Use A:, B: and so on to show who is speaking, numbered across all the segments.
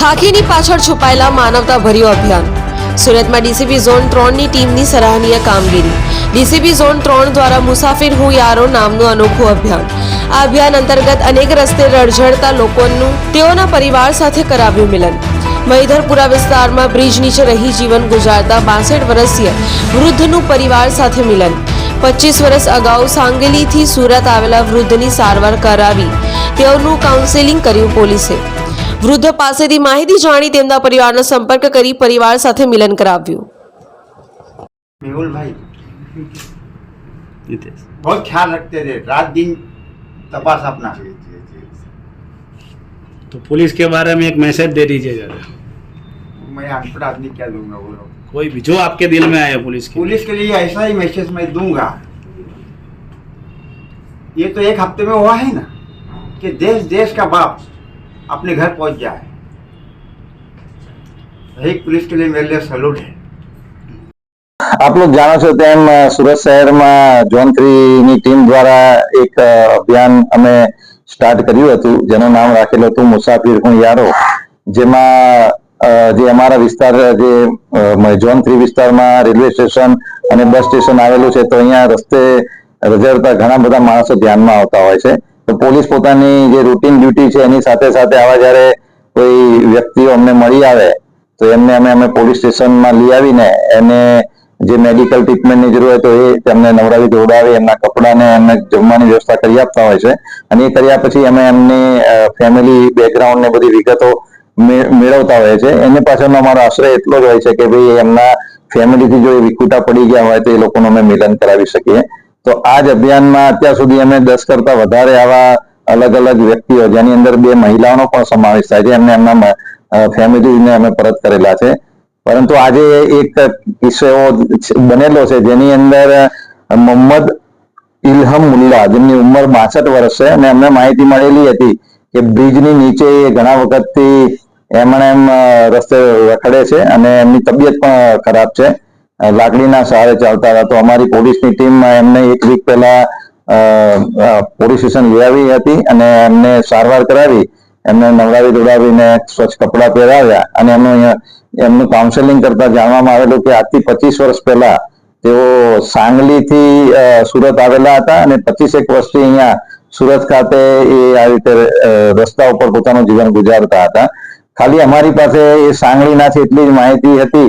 A: ખાખીની પાછળ છુપાયેલા માનવતા ભર્યું અભિયાન. સુરતમાં ડીસીપી ઝોન ત્રણની ટીમની સરાહનીય કામગીરી. ડીસીપી ઝોન ત્રણ દ્વારા મુસાફિર હું યારો નામનું અનોખું અભિયાન. આ અભિયાન અંતર્ગત અનેક રસ્તે રડઝડતા લોકોનું, તેઓના પરિવાર સાથે કરાવ્યું મિલન. મહીધરપુરા વિસ્તારમાં બ્રિજ નીચે રહી જીવન ગુજારતા બાસઠ વર્ષીય વૃદ્ધનું પરિવાર સાથે મિલન. પચીસ વર્ષ અગાઉ સાંગલીથી સુરત આવેલા વૃદ્ધની સારવાર કરાવી, તેઓનું કાઉન્સેલિંગ કર્યું પોલીસે. વૃદ્ધ પાસેથી માહિતી જાણી તેમના પરિવારનો સંપર્ક કરી પરિવાર સાથે મિલન કરાવ્યું
B: मेहुल भाई
C: नितेश
B: बहुत ख्याल रखते थे रात दिन तपास अपना
C: तो पुलिस के बारे में एक मैसेज दे दीजिए जरा
B: मैं अनपढ़ आदमी क्या दूंगा बोलो
C: कोई भी जो आपके दिल में आए पुलिस की
B: पुलिस के लिए ऐसा ही मैसेज मैं दूंगा ये तो एक हफ्ते में हुआ है ना कि देश देश का बाप अपने घर पहुंच जाए एक पुलिस के लिए मेरे लिए सैल्यूट है
D: આપ લોગ જાણો છો તેમ અ, સુરત શહેરમાં ઝોન થ્રીની ટીમ દ્વારા એક અ, અભિયાન અમે સ્ટાર્ટ કર્યું હતું જેનું નામ રાખેલું હતું મુસાફિર હું યારો જેમાં અ, જે અમારા વિસ્તાર જે અ, ઝોન થ્રી વિસ્તારમાં રેલવે સ્ટેશન અને બસ સ્ટેશન આવેલું છે તો અહીંયા રસ્તે રઝળતા ઘણા બધા માણસો ધ્યાનમાં આવતા હોય છે તો પોલીસ પોતાની જે રૂટીન ડ્યુટી છે, એની સાથે સાથે આવા જ્યારે કોઈ વ્યક્તિઓ અમને મળી આવે, તો એમને અમે અમે પોલીસ સ્ટેશનમાં લઈ આવીને એને જે મેડિકલ ટ્રીટમેન્ટની જરૂર હોય તો એ તેમને નવરાવી દોડાવી એમના કપડાને એમને જમવાની વ્યવસ્થા કરી આપતા હોય છે. અને એ કર્યા પછી અમે એમની ફેમિલી બેકગ્રાઉન્ડ ને બધી વિગતો મેળવતા હોય છે. એની પાછળનો અમારો આશ્રય એટલો જ હોય છે કે ભાઈ એમના ફેમિલીથી જો એ વિકુટા પડી ગયા હોય તો એ લોકોનું અમે મિલન કરાવી શકીએ. તો આ જ અભિયાનમાં અત્યાર સુધી અમે દસ કરતા વધારે આવા અલગ અલગ વ્યક્તિઓ, જેની અંદર બે મહિલાઓનો પણ સમાવેશ થાય છે, એમને એમના ફેમિલીને અમે પરત કરેલા છે. પરંતુ આજે એક કિસ્સો બનેલો છે, જેની અંદર મોહમ્મદ ઇલ્હમ મુલ્લા, જેમની ઉંમર બાસઠ વર્ષ છે, અને અમને માહિતી મળેલી હતી કે બ્રિજની નીચે ઘણા વખતથી એમણે એમ રસ્તે રખડે છે, અને એમની તબિયત પણ ખરાબ છે. લાકડીના સહારે ચાલતા હતા. તો અમારી પોલીસની ટીમમાં એમને એક વીક પહેલા પોલીસ સ્ટેશન લઈ આવી હતી અને એમને સારવાર કરાવી. એમને નવડાવી દોડાવીને સ્વચ્છ કપડાં પહેરાવ્યા. અને એમનું એમનું કાઉન્સેલિંગ કરતા જાણવામાં આવેલું કે આજથી પચીસ વર્ષ પહેલા તેઓ સાંગલીથી સુરત આવેલા હતા અને પચીસેક વર્ષથી અહીંયા સુરત ખાતે એ આ રીતે રસ્તા ઉપર પોતાનું જીવન ગુજારતા હતા. ખાલી અમારી પાસે એ સાંગળીનાથી એટલી જ માહિતી હતી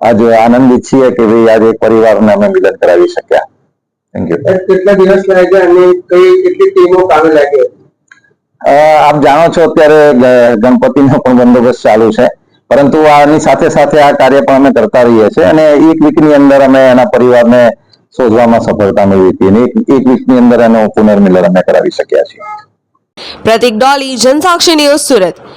D: આજે આનંદિત છીએ કે ભાઈ આજે પરિવાર પરિવારને અમે મિલન કરાવી શક્યા. થેન્ક યુ
E: કેટલા દિવસ લાગ્યા અને કઈ કેટલી ટીમો કામે લાગી
D: આપ જાણો છો અત્યારે ગણપતિનો પણ બંદોબસ્ત ચાલુ છે. પરંતુ આની સાથે સાથે આ કાર્ય પણ અમે કરતા રહીએ છીએ અને એક વીકની અંદર અમે એના પરિવારને શોધવામાં સફળતા મેળવી હતી અને એક એક વીકની અંદર એનો પુનર્મિલન અમે કરાવી શક્યા છીએ.
A: પ્રતિક ડોલી જનસાક્ષી ન્યૂઝ સુરત.